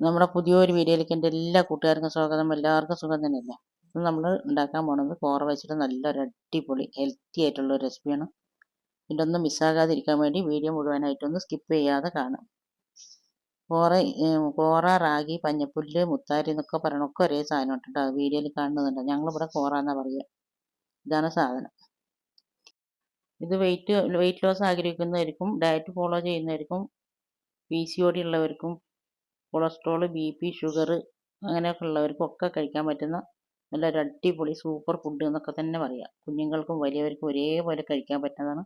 നമ്മുടെ പുതിയൊരു വീഡിയോയിലേക്ക് എന്റെ എല്ലാ കൂട്ടുകാർക്കും സ്വാഗതം. എല്ലാവർക്കും സുഖം തന്നെയല്ല? ഇത് നമ്മൾ ഉണ്ടാക്കാൻ പോകുന്നത് കോറ വെച്ചിട്ട് നല്ലൊരു അടിപൊളി ഹെൽത്തി ആയിട്ടുള്ള ഒരു റെസിപ്പിയാണ് ഇതിന്റെ ഒന്നും മിസ്സാകാതിരിക്കാൻ വേണ്ടി വീഡിയോ മുഴുവനായിട്ടൊന്ന് സ്കിപ്പ് ചെയ്യാതെ കാണാം. കോറ കോറ റാഗി പഞ്ഞപ്പുല്ല് മുത്താരി എന്നൊക്കെ പറയണൊക്കെ ഒരേ സാധനം കേട്ടോ. വീഡിയോയിൽ കാണുന്നുണ്ട്. ഞങ്ങളിവിടെ കോറ എന്നാ പറയുക ഇതാണ് സാധനം. ഇത് വെയിറ്റ് വെയിറ്റ് ലോസ് ആഗ്രഹിക്കുന്നവർക്കും ഡയറ്റ് ഫോളോ ചെയ്യുന്നവർക്കും പി സി ഡി ഉള്ളവർക്കും കൊളസ്ട്രോൾ ബി പി ഷുഗർ അങ്ങനെയൊക്കെ ഉള്ളവർക്കൊക്കെ കഴിക്കാൻ പറ്റുന്ന നല്ലൊരു അടിപൊളി സൂപ്പർ ഫുഡ് എന്നൊക്കെ തന്നെ പറയാം. കുഞ്ഞുങ്ങൾക്കും വലിയവർക്കും ഒരേപോലെ കഴിക്കാൻ പറ്റുന്നതാണ്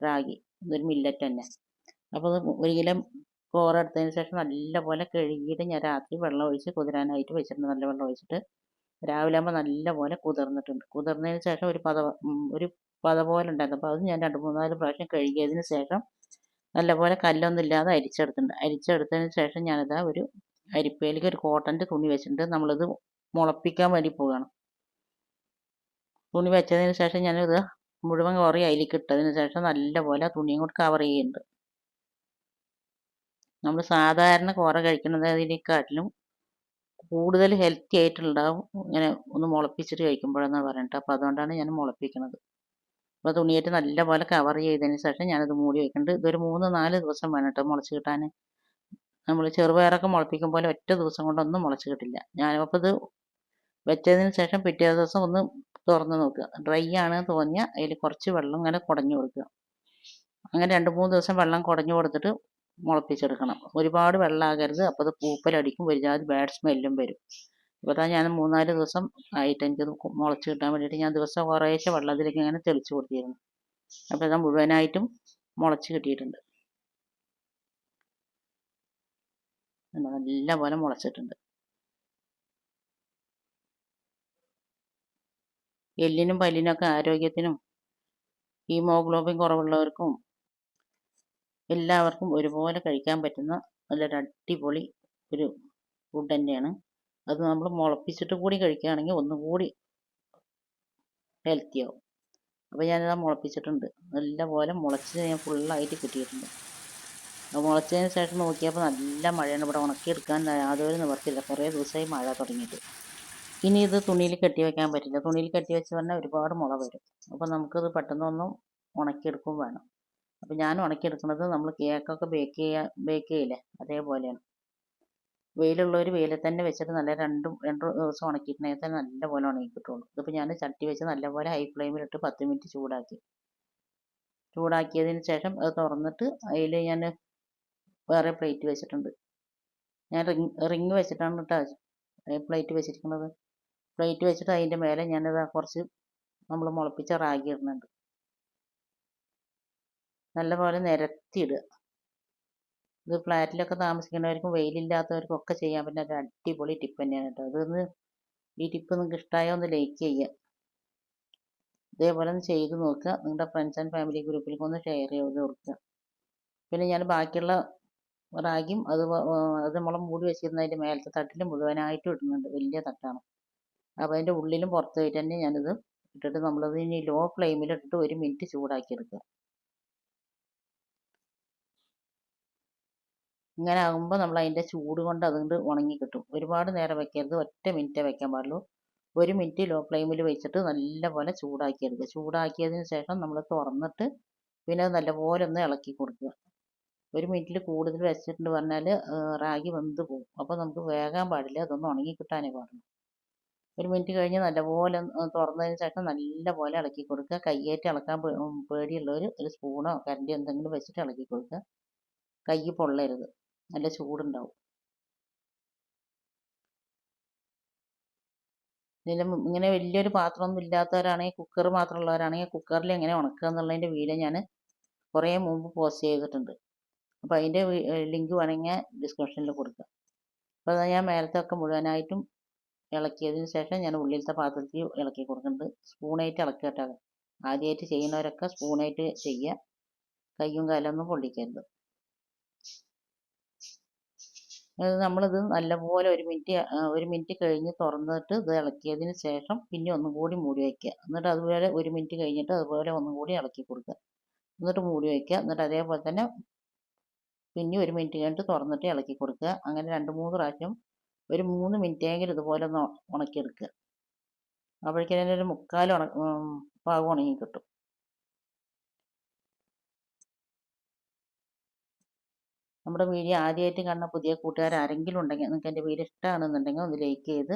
റാഗി. ഇതൊരു മില്ലറ്റ് തന്നെ. അപ്പോൾ അത് ഒരു കിലോ കോറ എടുത്തതിന് ശേഷം നല്ലപോലെ കഴുകിയിട്ട് ഞാൻ രാത്രി വെള്ളം ഒഴിച്ച് കുതിരാനായിട്ട് വെച്ചിട്ടുണ്ട്. നല്ല വെള്ളം ഒഴിച്ചിട്ട് രാവിലെ ആകുമ്പോൾ നല്ലപോലെ കുതിർന്നിട്ടുണ്ട്. കുതിർന്നതിന് ശേഷം ഒരു പത ഒരു പത പോലെ ഉണ്ടായിരുന്നു. അപ്പോൾ അത് ഞാൻ രണ്ട് മൂന്നാൽ പ്രാവശ്യം കഴുകിയതിന് ശേഷം നല്ലപോലെ കല്ലൊന്നും ഇല്ലാതെ അരിച്ചെടുത്തിട്ടുണ്ട് അരിച്ചെടുത്തതിന് ശേഷം ഞാനിതാ ഒരു അരിപ്പയിലേക്ക് ഒരു കോട്ടന്റെ തുണി വെച്ചിട്ടുണ്ട്. നമ്മളിത് മുളപ്പിക്കാൻ വേണ്ടി പോവുകയാണ്. തുണി വെച്ചതിന് ശേഷം ഞാനിത് മുഴുവൻ കുറേ അതിലേക്ക് ഇട്ടതിന് ശേഷം നല്ലപോലെ തുണിയും കൂടി കവർ ചെയ്യുന്നുണ്ട്. നമ്മൾ സാധാരണ കോറ കഴിക്കുന്നതിനെക്കാട്ടിലും കൂടുതൽ ഹെൽത്തി ആയിട്ടുണ്ടാവും ഇങ്ങനെ ഒന്ന് മുളപ്പിച്ചിട്ട് കഴിക്കുമ്പോഴെന്നാണ് പറഞ്ഞിട്ട് അപ്പോൾ അതുകൊണ്ടാണ് ഞാൻ മുളപ്പിക്കുന്നത്. അപ്പോൾ തുണിയായിട്ട് നല്ലപോലെ കവർ ചെയ്തതിന് ശേഷം ഞാനത് മൂടി വയ്ക്കുന്നുണ്ട് ഇതൊരു മൂന്ന് നാല് ദിവസം വേണം കേട്ടോ മുളച്ച് കിട്ടാൻ നമ്മൾ ചെറുപയറൊക്കെ മുളപ്പിക്കും പോലെ ഒറ്റ ദിവസം കൊണ്ടൊന്നും മുളച്ച് കിട്ടില്ല. ഞാനപ്പോൾ ഇത് വെച്ചതിന് ശേഷം പിറ്റേ ദിവസം ഒന്ന് തുറന്ന് നോക്കുക. ഡ്രൈ ആണ് തോന്നിയാൽ അതിൽ കുറച്ച് വെള്ളം ഇങ്ങനെ കുടഞ്ഞു കൊടുക്കുക. അങ്ങനെ രണ്ട് മൂന്ന് ദിവസം വെള്ളം കുടഞ്ഞു കൊടുത്തിട്ട് മുളപ്പിച്ചെടുക്കണം. ഒരുപാട് വെള്ളമാകരുത് അപ്പോൾ അത് പൂപ്പലടിക്കും. ഒരു ജാതി ബാഡ് സ്മെല്ലും വരും. അപ്പോൾ അതാ ഞാൻ മൂന്നാൽ ദിവസം ആയിട്ട് എനിക്കത് മുളച്ച് കിട്ടാൻ വേണ്ടിയിട്ട് ഞാൻ ദിവസം കുറേശ്ശെ വെള്ളത്തിലേക്ക് ഇങ്ങനെ തെളിച്ച് കൊടുത്തിരുന്നു. അപ്പോൾ ഞാൻ മുഴുവനായിട്ടും മുളച്ച് കിട്ടിയിട്ടുണ്ട്. നല്ല പോലെ മുളച്ചിട്ടുണ്ട്. എല്ലിനും പല്ലിനൊക്കെ ആരോഗ്യത്തിനും ഹീമോഗ്ലോബിൻ കുറവുള്ളവർക്കും എല്ലാവർക്കും ഒരുപോലെ കഴിക്കാൻ പറ്റുന്ന നല്ലൊരു അടിപൊളി ഒരു ഫുഡ് തന്നെയാണ്. അത് നമ്മൾ മുളപ്പിച്ചിട്ട് കൂടി കഴിക്കുകയാണെങ്കിൽ ഒന്നും കൂടി ഹെൽത്തി ആവും. അപ്പോൾ ഞാനിത് മുളപ്പിച്ചിട്ടുണ്ട്. നല്ലപോലെ മുളച്ച് ഞാൻ ഫുള്ളായിട്ട് കിട്ടിയിട്ടുണ്ട്. മുളച്ചതിന് ശേഷം നോക്കിയപ്പോൾ നല്ല മഴയാണ്. ഇവിടെ ഉണക്കിയെടുക്കാൻ യാതൊരു നിവർത്തില്ല കുറേ ദിവസമായി മഴ തുടങ്ങിയിട്ട്. ഇനി ഇത് തുണിയിൽ കെട്ടി വെക്കാൻ പറ്റില്ല. തുണിയിൽ കെട്ടി വെച്ച് പറഞ്ഞാൽ ഒരുപാട് മുള വരും. അപ്പോൾ നമുക്കിത് പെട്ടെന്നൊന്നും ഉണക്കിയെടുക്കും വേണം. അപ്പോൾ ഞാൻ ഉണക്കിയെടുക്കുന്നത് നമ്മൾ കേക്കൊക്കെ ബേക്ക് ചെയ്യാൻ ബേക്ക് ചെയ്യില്ലേ? അതേപോലെയാണ്. വെയിലുള്ളവർ വെയിലിൽ തന്നെ വെച്ചിട്ട് നല്ല രണ്ടും രണ്ട് ദിവസം ഉണക്കിയിട്ടുണ്ടെങ്കിൽ തന്നെ നല്ലപോലെ ഉണങ്ങി കിട്ടുള്ളൂ ഇതിപ്പോൾ ഞാൻ ചട്ടി വെച്ച് നല്ലപോലെ ഹൈ ഫ്ലെയിമിലിട്ട് പത്ത് മിനിറ്റ് ചൂടാക്കി. ചൂടാക്കിയതിന് ശേഷം അത് തുറന്നിട്ട് അതിൽ ഞാൻ വേറെ പ്ലേറ്റ് വെച്ചിട്ടുണ്ട്. ഞാൻ റിങ് റിങ് വെച്ചിട്ടാണ് കേട്ടോ പ്ലേറ്റ് വെച്ചിരിക്കുന്നത്. പ്ലേറ്റ് വെച്ചിട്ട് അതിന്റെ മേലെ ഞാനത് കുറച്ച് നമ്മൾ മുളപ്പിച്ച റാഗി ഇടുന്നുണ്ട്. നല്ലപോലെ നിരത്തിയിടുക. ഇത് ഫ്ലാറ്റിലൊക്കെ താമസിക്കുന്നവർക്കും വെയിലില്ലാത്തവർക്കും ഒക്കെ ചെയ്യാൻ പറ്റുന്ന ഒരു അടിപൊളി ടിപ്പ് തന്നെയാണ് കേട്ടോ. അതൊന്ന് ഈ ടിപ്പ് നിങ്ങൾക്ക് ഇഷ്ടമായോ ഒന്ന് ലൈക്ക് ചെയ്യുക. ഇതേപോലെ ഒന്ന് ചെയ്ത് നോക്കുക. നിങ്ങളുടെ ഫ്രണ്ട്സ് ആൻഡ് ഫാമിലി ഗ്രൂപ്പിലേക്ക് ഒന്ന് ഷെയർ ചെയ്ത് കൊടുക്കുക. പിന്നെ ഞാൻ ബാക്കിയുള്ള റാഗിയും അത് അത് നമ്മൾ മൂടി വെച്ചിരുന്നതിന്റെ മേലത്തെ തട്ടിൽ മുഴുവനായിട്ടും ഇടുന്നുണ്ട്. വലിയ തട്ടാണ്. അപ്പോൾ അതിന്റെ ഉള്ളിലും പുറത്തുമായിട്ട് തന്നെ ഞാനിത് ഇട്ടിട്ട് നമ്മളത് ഇനി ലോ ഫ്ലെയിമിൽ ഇട്ടിട്ട് ഒരു മിനിറ്റ് ചൂടാക്കി എടുക്കുക. ഇങ്ങനെ ആകുമ്പോൾ നമ്മൾ അതിന്റെ ചൂട് കൊണ്ട് അതുകൊണ്ട് ഉണങ്ങി കിട്ടും. ഒരുപാട് നേരം വെക്കരുത്. ഒറ്റ മിനിറ്റേ വെക്കാൻ പാടുള്ളൂ. ഒരു മിനിറ്റ് ലോ ഫ്ലെയിമിൽ വെച്ചിട്ട് നല്ലപോലെ ചൂടാക്കിയെടുക്കുക. ചൂടാക്കിയതിന് ശേഷം നമ്മൾ തുറന്നിട്ട് പിന്നെ അത് നല്ലപോലെ ഒന്ന് ഇളക്കി കൊടുക്കുക. ഒരു മിനിറ്റിൽ കൂടുതൽ വെച്ചിട്ടുണ്ട് പറഞ്ഞാൽ റാഗി വെന്ത് പോകും അപ്പോൾ നമുക്ക് വേകാൻ പാടില്ല. അതൊന്ന് ഉണങ്ങി കിട്ടാനേ പാടുള്ളൂ. ഒരു മിനിറ്റ് കഴിഞ്ഞ് നല്ലപോലെ തുറന്നതിന് ശേഷം നല്ലപോലെ ഇളക്കി കൊടുക്കുക. കയ്യേറ്റ് ഇളക്കാൻ പേടിയുള്ളവർ ഒരു സ്പൂണോ കരണ്ടിയോ എന്തെങ്കിലും വെച്ചിട്ട് ഇളക്കി കൊടുക്കുക. കൈ പൊള്ളരുത്. നല്ല ചൂടുണ്ടാവും. ഇതിലും ഇങ്ങനെ വലിയൊരു പാത്രമൊന്നും ഇല്ലാത്തവരാണെങ്കിൽ കുക്കർ മാത്രമുള്ളവരാണെങ്കിൽ കുക്കറിൽ എങ്ങനെ ഉണക്കുക എന്നുള്ളതിന്റെ വീഡിയോ ഞാൻ കുറേ മുമ്പ് പോസ്റ്റ് ചെയ്തിട്ടുണ്ട്. അപ്പോൾ അതിന്റെ ലിങ്ക് വേണമെങ്കിൽ ഡിസ്ക്രിപ്ഷനിൽ കൊടുക്കുക അപ്പോൾ അത് ഞാൻ മേലത്തെ ഒക്കെ മുഴുവനായിട്ടും ഇളക്കിയതിന് ശേഷം ഞാൻ ഉള്ളിലത്തെ പാത്രത്തിൽ ഇളക്കി കൊടുക്കുന്നുണ്ട്. സ്പൂണായിട്ട് ഇളക്കുക കേട്ടോ. ആദ്യമായിട്ട് ചെയ്യുന്നവരൊക്കെ സ്പൂണായിട്ട് ചെയ്യുക. കയ്യും കാലൊന്നും പൊള്ളിക്കരുത്. നമ്മളിത് നല്ലപോലെ ഒരു മിനിറ്റ് ഒരു മിനിറ്റ് കഴിഞ്ഞ് തുറന്നിട്ട് ഇത് ഇളക്കിയതിന് ശേഷം പിന്നെ ഒന്നും കൂടി മൂടി വയ്ക്കുക. എന്നിട്ട് അതുപോലെ ഒരു മിനിറ്റ് കഴിഞ്ഞിട്ട് അതുപോലെ ഒന്നും കൂടി ഇളക്കി കൊടുക്കുക. എന്നിട്ട് മൂടി വയ്ക്കുക. എന്നിട്ട് അതേപോലെ തന്നെ പിന്നെ ഒരു മിനിറ്റ് കഴിഞ്ഞിട്ട് തുറന്നിട്ട് ഇളക്കി കൊടുക്കുക. അങ്ങനെ രണ്ട് മൂന്ന് പ്രാവശ്യം ഒരു മൂന്ന് മിനിറ്റെങ്കിലും ഇതുപോലെ ഒന്ന് ഉണക്കിയെടുക്കുക. അപ്പോഴേക്കും ഒരു മുക്കാൽ ഉണ പാകം ഉണങ്ങി കിട്ടും. നമ്മുടെ വീഡിയോ ആദ്യമായിട്ട് കാണുന്ന പുതിയ കൂട്ടുകാർ ആരെങ്കിലും ഉണ്ടെങ്കിൽ നിങ്ങൾക്ക് എന്റെ വീഡിയോ ഇഷ്ടമാണെന്നുണ്ടെങ്കിൽ ഒന്ന് ലൈക്ക് ചെയ്ത്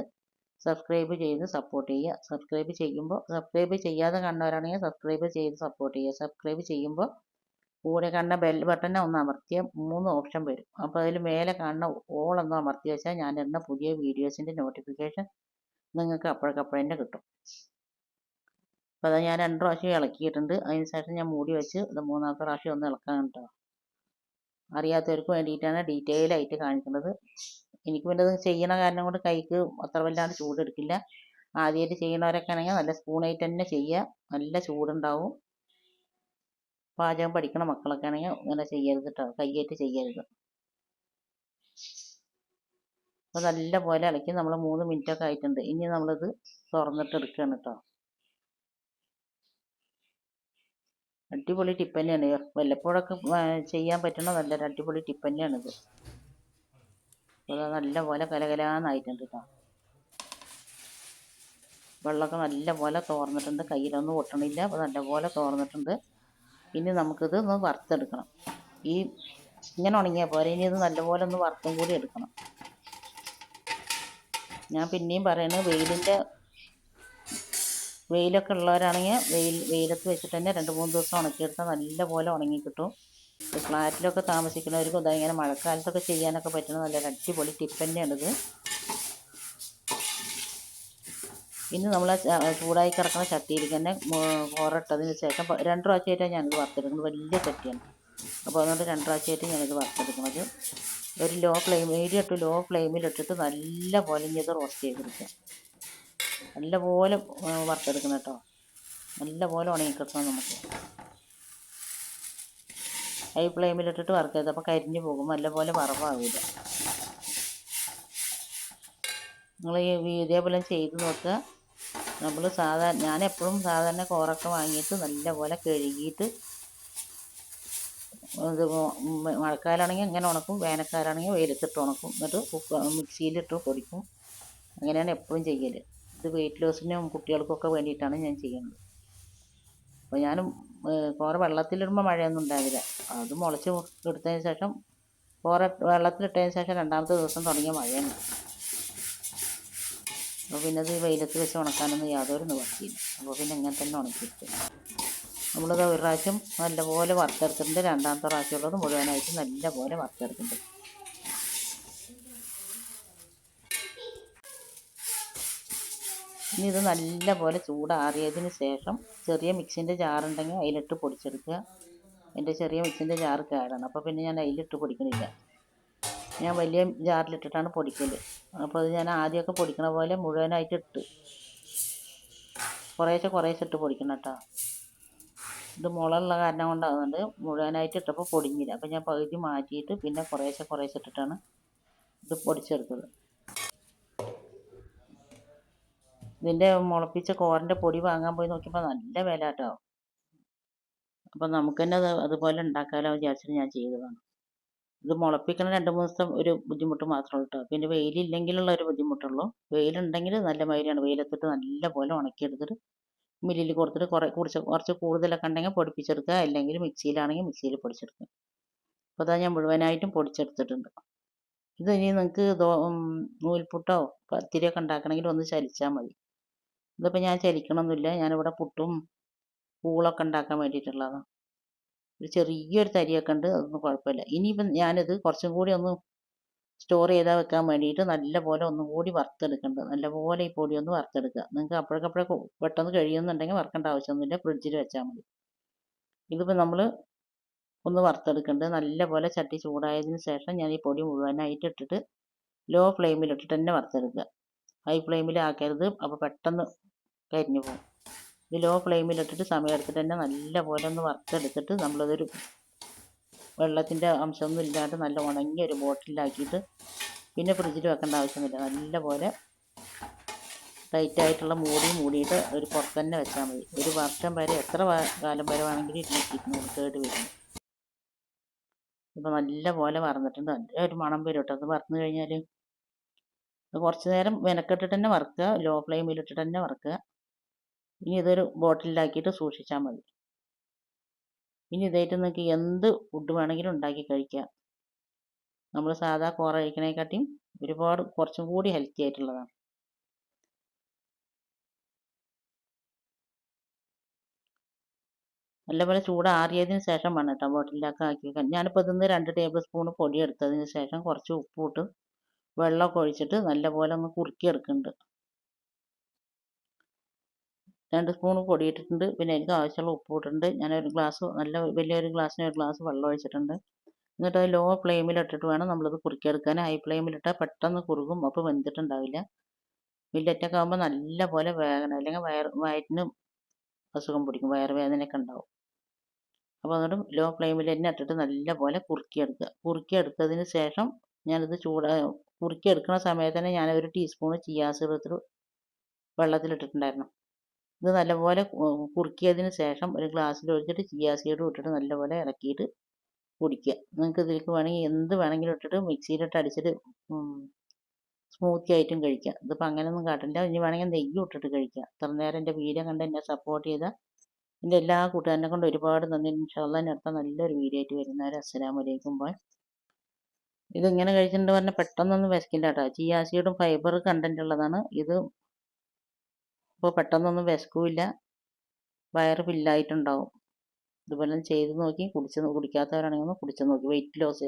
സബ്സ്ക്രൈബ് ചെയ്ത് സപ്പോർട്ട് ചെയ്യുക. സബ്സ്ക്രൈബ് ചെയ്യുമ്പോൾ സബ്സ്ക്രൈബ് ചെയ്യാതെ കണ്ടവരാണെങ്കിൽ സബ്സ്ക്രൈബ് ചെയ്ത് സപ്പോർട്ട് ചെയ്യുക. സബ്സ്ക്രൈബ് ചെയ്യുമ്പോൾ കൂടെ കാണുന്ന ബെൽ ബട്ടനെ ഒന്ന് അമർത്തിയ മൂന്ന് ഓപ്ഷൻ വരും. അപ്പോൾ അതിൽ മേലെ കാണുന്ന ഓൾ അമർത്തി വെച്ചാൽ ഞാൻ ഇടുന്ന പുതിയ വീഡിയോസിന്റെ നോട്ടിഫിക്കേഷൻ നിങ്ങൾക്ക് അപ്പോഴേക്കപ്പോഴന്നെ കിട്ടും. അപ്പോൾ അത് ഞാൻ രണ്ട് പ്രാവശ്യം ഇളക്കിയിട്ടുണ്ട്. അതിന് ശേഷം ഞാൻ മൂടി വെച്ച് ഇത് മൂന്നാമത്തെ പ്രാവശ്യം ഒന്ന് ഇളക്കാൻ കേട്ടോ. അറിയാത്തവർക്ക് വേണ്ടിയിട്ടാണ് ഡീറ്റെയിൽ ആയിട്ട് കാണിക്കുന്നത്. എനിക്ക് വേണ്ടത് ചെയ്യണ കാരണം കൊണ്ട് കൈക്ക് അത്ര വല്ലാണ്ട് ചൂടെടുക്കില്ല. ആദ്യമായിട്ട് ചെയ്യുന്നവരൊക്കെ ആണെങ്കിൽ നല്ല സ്പൂണായിട്ട് തന്നെ ചെയ്യുക. നല്ല ചൂടുണ്ടാവും. പാചകം പഠിക്കണ മക്കളൊക്കെ ആണെങ്കിൽ ഇങ്ങനെ ചെയ്യരുത് കേട്ടോ കൈയായിട്ട് ചെയ്യരുത്. അപ്പോൾ നല്ല പോലെ ഇളക്കി നമ്മൾ മൂന്ന് മിനിറ്റ് ഒക്കെ ആയിട്ടുണ്ട്. ഇനി നമ്മളിത് തുറന്നിട്ട് എടുക്കുകയാണ് കേട്ടോ അടിപൊളി ടിപ്പ് തന്നെയാണ്. വല്ലപ്പോഴൊക്കെ ചെയ്യാൻ പറ്റണ നല്ല അടിപൊളി ടിപ്പ് ഇത് അത് നല്ല പോലെ കലകലാന്നായിട്ടുണ്ട് കേട്ടോ വെള്ളമൊക്കെ നല്ല പോലെ തോർന്നിട്ടുണ്ട്. കയ്യിലൊന്നും ഒട്ടണില്ല. അപ്പോൾ നല്ല പോലെ തോർന്നിട്ടുണ്ട്. ഇനി നമുക്കിത് ഒന്ന് വറുത്തെടുക്കണം. ഈ ഇങ്ങനെ ഉണങ്ങിയാൽ പോലെ ഇനി ഇത് നല്ലപോലെ ഒന്ന് വറുത്തും കൂടി എടുക്കണം. ഞാൻ പിന്നെയും പറയുന്നത് വെയിലിന്റെ വെയിലൊക്കെ ഉള്ളവരാണെങ്കിൽ വെയിൽ വെയിലത്ത് വെച്ചിട്ട് തന്നെ രണ്ട് മൂന്ന് ദിവസം ഉണക്കിയെടുത്താൽ നല്ല പോലെ ഉണങ്ങി കിട്ടും. ഫ്ലാറ്റിലൊക്കെ താമസിക്കുന്നവർക്കും ഇതാ ഇങ്ങനെ മഴക്കാലത്തൊക്കെ ചെയ്യാനൊക്കെ പറ്റുന്ന നല്ലൊരു അടിപൊളി ടിപ്പ് തന്നെയാണിത്. ഇന്ന് നമ്മൾ ചൂടായി കിടക്കുന്ന ചട്ടിയിലേക്ക് തന്നെ കോറിട്ടതിന് ശേഷം രണ്ട് പ്രാവശ്യമായിട്ടാണ് ഞാനിത് വറുത്തെടുക്കുന്നത്. വലിയ ചട്ടിയാണ്. അപ്പോൾ അതുകൊണ്ട് രണ്ട് പ്രാവശ്യമായിട്ട് ഞാനിത് വറുത്തെടുക്കുന്നത്. ഒരു low flame medium to low ഫ്ലെയിമിലിട്ടിട്ട് നല്ല പോലെ ഇത് റോസ്റ്റ് ചെയ്തെടുക്കുക നല്ല പോലെ വറുത്തെടുക്കണം കേട്ടോ. നല്ല പോലെ ഉണങ്ങി കിട്ടണം നമുക്ക്. ഹൈ ഫ്ലെയിമിലിട്ടിട്ട് വറുക്കരുത് അപ്പോൾ കരിഞ്ഞു പോകും. നല്ലപോലെ വറവാകില്ല നിങ്ങൾ ഈ ഇതേപോലെ ചെയ്ത് നോക്കുക നമ്മൾ സാധാരണ ഞാൻ എപ്പോഴും സാധാരണ കോറൊക്കെ വാങ്ങിയിട്ട് നല്ലപോലെ കഴുകിയിട്ട് ഇത് മഴക്കാലാണെങ്കിൽ ഇങ്ങനെ ഉണക്കും. വേനൽക്കാലാണെങ്കിൽ വെയിലത്തിട്ട് ഉണക്കും. എന്നിട്ട് മിക്സിയിലിട്ട് പൊടിക്കും. അങ്ങനെയാണ് എപ്പോഴും ചെയ്യൽ ഇത് വെയിറ്റ് ലോസിനും കുട്ടികൾക്കൊക്കെ വേണ്ടിയിട്ടാണ് ഞാൻ ചെയ്യുന്നത്. അപ്പോൾ ഞാൻ കോറ വെള്ളത്തിലിടുമ്പോൾ മഴയൊന്നും ഉണ്ടാവില്ല. അത് മുളച്ച് എടുത്തതിന് ശേഷം കോറ വെള്ളത്തിലിട്ടതിന് ശേഷം രണ്ടാമത്തെ ദിവസം തുടങ്ങിയ മഴയാണ്. അപ്പോൾ പിന്നെ അത് വെയിലത്ത് വെച്ച് ഉണക്കാനൊന്നും യാതൊരു നിവർത്തിയില്ല അപ്പോൾ പിന്നെ ഇങ്ങനെ തന്നെ ഉണക്കിയിരിക്കും നമ്മളത് ഒരു പ്രാവശ്യം നല്ലപോലെ വറുത്തെടുത്തിട്ടുണ്ട്. രണ്ടാമത്തെ പ്രാവശ്യം ഉള്ളത് മുഴുവനായിട്ട് നല്ലപോലെ വറുത്തെടുത്തിട്ടുണ്ട്. ഇനി ഇത് നല്ലപോലെ ചൂടാറിയതിന് ശേഷം ചെറിയ മിക്സിന്റെ ജാറുണ്ടെങ്കിൽ അതിലിട്ട് പൊടിച്ചെടുക്കുക. എന്റെ ചെറിയ മിക്സിന്റെ ജാറ് കേടാണ്. അപ്പോൾ പിന്നെ ഞാൻ അതിലിട്ട് പൊടിക്കണില്ല. ഞാൻ വലിയ ജാറിലിട്ടിട്ടാണ് പൊടിക്കൽ അപ്പോൾ അത് ഞാൻ ആദ്യമൊക്കെ പൊടിക്കണ പോലെ മുഴുവനായിട്ട് ഇട്ട് കുറേശ്ശെ കുറേശ്ശെ ഇട്ട് പൊടിക്കണം കേട്ടോ. ഇത് മുളയുള്ള കാരണം കൊണ്ടാകുന്നുണ്ട് മുഴുവനായിട്ട് ഇട്ടപ്പോൾ പൊടിഞ്ഞില്ല. അപ്പോൾ ഞാൻ പകുതി മാറ്റിയിട്ട് പിന്നെ കുറേശ്ശെ കുറേശ്ശെ ഇട്ടിട്ടാണ് ഇത് പൊടിച്ചെടുത്തത്. ഇതിന്റെ മുളപ്പിച്ച കോറിന്റെ പൊടി വാങ്ങാൻ പോയി നോക്കിയപ്പോൾ നല്ല വില കേട്ടോ അപ്പം നമുക്ക് തന്നെ അത് അതുപോലെ ഉണ്ടാക്കാമല്ലോ വിചാരിച്ചിട്ട് ഞാൻ ചെയ്തതാണ്. ഇത് മുളപ്പിക്കണ രണ്ട് മൂന്ന് ദിവസം ഒരു ബുദ്ധിമുട്ട് മാത്രമേ കേട്ടോ പിന്നെ വെയിലില്ലെങ്കിലുള്ള ഒരു ബുദ്ധിമുട്ടുള്ളൂ. വെയിലുണ്ടെങ്കിൽ നല്ല മൈരിയാണ് വെയിലത്തിട്ട് നല്ല പോലെ ഉണക്കിയെടുത്തിട്ട് മില്ലിൽ കൊടുത്തിട്ട് കുറേ കുറച്ച് കുറച്ച് കൂടുതലൊക്കെ ഉണ്ടെങ്കിൽ പൊടിപ്പിച്ചെടുക്കുക. അല്ലെങ്കിൽ മിക്സിയിലാണെങ്കിൽ മിക്സിയിൽ പൊടിച്ചെടുക്കുക. അപ്പോൾ അതാ ഞാൻ മുഴുവനായിട്ടും പൊടിച്ചെടുത്തിട്ടുണ്ട്. ഇത് ഇനി നിങ്ങൾക്ക് നൂൽപുട്ടോ പത്തിരിയൊക്കെ ഉണ്ടാക്കണമെങ്കിൽ ഒന്ന് ചലിച്ചാൽ മതി. ഇതിപ്പോൾ ഞാൻ ചലിക്കണമൊന്നുമില്ല ഞാനിവിടെ പുട്ടും പൂളൊക്കെ ഉണ്ടാക്കാൻ വേണ്ടിയിട്ടുള്ളതാണ് ഒരു ചെറിയൊരു തരിയൊക്കെ ഉണ്ട്. അതൊന്നും കുഴപ്പമില്ല. ഇനിയിപ്പം ഞാനിത് കുറച്ചും കൂടി ഒന്ന് സ്റ്റോർ ചെയ്താൽ വെക്കാൻ വേണ്ടിയിട്ട് നല്ലപോലെ ഒന്നും കൂടി വറുത്തെടുക്കേണ്ടത് നല്ലപോലെ ഈ പൊടി ഒന്ന് വറുത്തെടുക്കുക. നിങ്ങൾക്ക് അപ്പോഴേക്കപ്പോഴൊക്കെ പെട്ടെന്ന് കഴിയുന്നുണ്ടെങ്കിൽ വറുക്കേണ്ട ആവശ്യമൊന്നുമില്ല. ഫ്രിഡ്ജിൽ വെച്ചാൽ മതി. ഇതിപ്പോൾ നമ്മൾ ഒന്ന് വറുത്തെടുക്കേണ്ടത് നല്ലപോലെ ചട്ടി ചൂടായതിന് ശേഷം ഞാൻ ഈ പൊടി മുഴുവനായിട്ട് ഇട്ടിട്ട് ലോ ഫ്ലെയിമിലിട്ടിട്ട് തന്നെ വറുത്തെടുക്കുക. ഹൈ ഫ്ലെയിമിൽ ആക്കരുത്. അപ്പോൾ പെട്ടെന്ന് കരിഞ്ഞു പോകും. ഇത് ലോ ഫ്ലെയിമിലിട്ടിട്ട് സമയം എടുത്തിട്ട് തന്നെ നല്ലപോലെ ഒന്ന് വറുത്തെടുത്തിട്ട് നമ്മളതൊരു വെള്ളത്തിന്റെ അംശമൊന്നും ഇല്ലാണ്ട് നല്ല ഉണങ്ങിയ ഒരു ബോട്ടിലാക്കിയിട്ട് പിന്നെ ഫ്രിഡ്ജിൽ വെക്കേണ്ട ആവശ്യമില്ല. നല്ലപോലെ ടൈറ്റായിട്ടുള്ള മൂടി മൂടിയിട്ട് ഒരു പുറത്ത് തന്നെ വെച്ചാൽ മതി. ഒരു വർഷം വരെ എത്ര കാലം വരെ വേണമെങ്കിലും ഇരുന്നൂറ് കേട് വരും ഇപ്പം നല്ല പോലെ വറന്നിട്ടുണ്ട്. നല്ല ഒരു മണം വരും കേട്ടോ അത് വറന്നു കഴിഞ്ഞാൽ കുറച്ച് നേരം മെനക്കെട്ടിട്ട് തന്നെ വറുക്കുക ലോ ഫ്ലെയിമിൽ ഫ്ലെയിമിലിട്ടിട്ട് തന്നെ വറുക്കുക. ഇനി ഇതൊരു ബോട്ടിലാക്കിയിട്ട് സൂക്ഷിച്ചാൽ മതി. ഇനി ഇതായിട്ട് നിങ്ങൾക്ക് എന്ത് ഫുഡ് വേണമെങ്കിലും ഉണ്ടാക്കി കഴിക്കാം. നമ്മൾ സാധാ കോറ കഴിക്കണേക്കാട്ടിയും ഒരുപാട് കുറച്ചും കൂടി ഹെൽത്തി ആയിട്ടുള്ളതാണ്. നല്ലപോലെ ചൂടാറിയതിന് ശേഷം വേണം കേട്ടോ ബോട്ടിലൊക്കെ ആക്കി ഞാനിപ്പോൾ നിന്ന് രണ്ട് ടേബിൾ സ്പൂൺ പൊടി എടുത്തതിന് ശേഷം കുറച്ച് ഉപ്പ് ഇട്ട് വെള്ളമൊക്കെ ഒഴിച്ചിട്ട് നല്ലപോലെ ഒന്ന് കുറുക്കി എടുക്കുന്നുണ്ട് രണ്ട് സ്പൂൺ പൊടി ഇട്ടിട്ടുണ്ട് പിന്നെ എനിക്ക് ആവശ്യമുള്ള ഉപ്പ് ഇട്ടിട്ടുണ്ട്. ഞാൻ ഒരു ഗ്ലാസ് നല്ല വലിയൊരു ഗ്ലാസ്സിന് ഒരു ഗ്ലാസ് വെള്ളം ഒഴിച്ചിട്ടുണ്ട്. എന്നിട്ട് അത് ലോ ഫ്ലെയിമിൽ ഇട്ടിട്ട് വേണം നമ്മളിത് കുറുക്കിയെടുക്കാൻ. ഹൈ ഫ്ലെയിമിലിട്ടാൽ പെട്ടെന്ന് കുറുകും അപ്പോൾ വെന്തിട്ടുണ്ടാവില്ല. മില്ലറ്റൊക്കെ ആകുമ്പോൾ നല്ല പോലെ വേകണം. അല്ലെങ്കിൽ വയർ വയറ്റിന് അസുഖം പിടിക്കും. വയറുവേദനയൊക്കെ ഉണ്ടാവും. അപ്പോൾ അതുകൊണ്ട് ലോ ഫ്ലെയിമിൽ തന്നെ ഇട്ടിട്ട് നല്ല പോലെ കുറുക്കിയെടുക്കുക. കുറുക്കിയെടുത്തതിന് ശേഷം ഞാനിത് ചൂട് കുറുക്കിയെടുക്കുന്ന സമയത്ത് തന്നെ ഞാൻ ഒരു ടീസ്പൂൺ ചിയാസ് എടുത്തിട്ട് വെള്ളത്തിലിട്ടിട്ടുണ്ടായിരുന്നു. ഇത് നല്ലപോലെ കുറുക്കിയതിന് ശേഷം ഒരു ഗ്ലാസ്സിൽ ഒഴിച്ചിട്ട് ചിയാ സീഡും ഇട്ടിട്ട് നല്ലപോലെ ഇറക്കിയിട്ട് കുടിക്കുക. നിങ്ങൾക്ക് ഇതിലേക്ക് വേണമെങ്കിൽ എന്ത് വേണമെങ്കിലും ഇട്ടിട്ട് മിക്സിയിലിട്ട് അടിച്ചിട്ട് സ്മൂത്തി ആയിട്ടും കഴിക്കാം. ഇതിപ്പോൾ അങ്ങനെയൊന്നും കാട്ടില്ല. ഇനി വേണമെങ്കിൽ നെയ്യ് ഇട്ടിട്ട് കഴിക്കാം. ഇത്ര നേരം എന്റെ വീഡിയോ കണ്ട് എന്നെ സപ്പോർട്ട് ചെയ്ത എന്റെ എല്ലാ കൂട്ടുകാരനെ കൊണ്ട് ഒരുപാട് നന്ദി. ഇൻഷാല്ല അടുത്ത നല്ലൊരു വീഡിയോ ആയിട്ട് വരുന്നവരെ അസ്സലാമു അലൈക്കും. ബൈ ഇതിങ്ങനെ കഴിച്ചിട്ടുണ്ട് പറഞ്ഞാൽ പെട്ടെന്നൊന്നും വിശക്കില്ല കേട്ടോ ചിയാസിഡും ഫൈബർ കണ്ടന്റ് ഉള്ളതാണ്. ഇത് അപ്പോൾ പെട്ടെന്നൊന്നും വിശക്കില്ല. വയറ് ഫില്ലായിട്ടുണ്ടാവും ഇതുപോലെ ചെയ്ത് നോക്കി. കുടിച്ച് കുടിക്കാത്തവരാണെങ്കിൽ ഒന്ന് കുടിച്ച് നോക്കി. Weight loss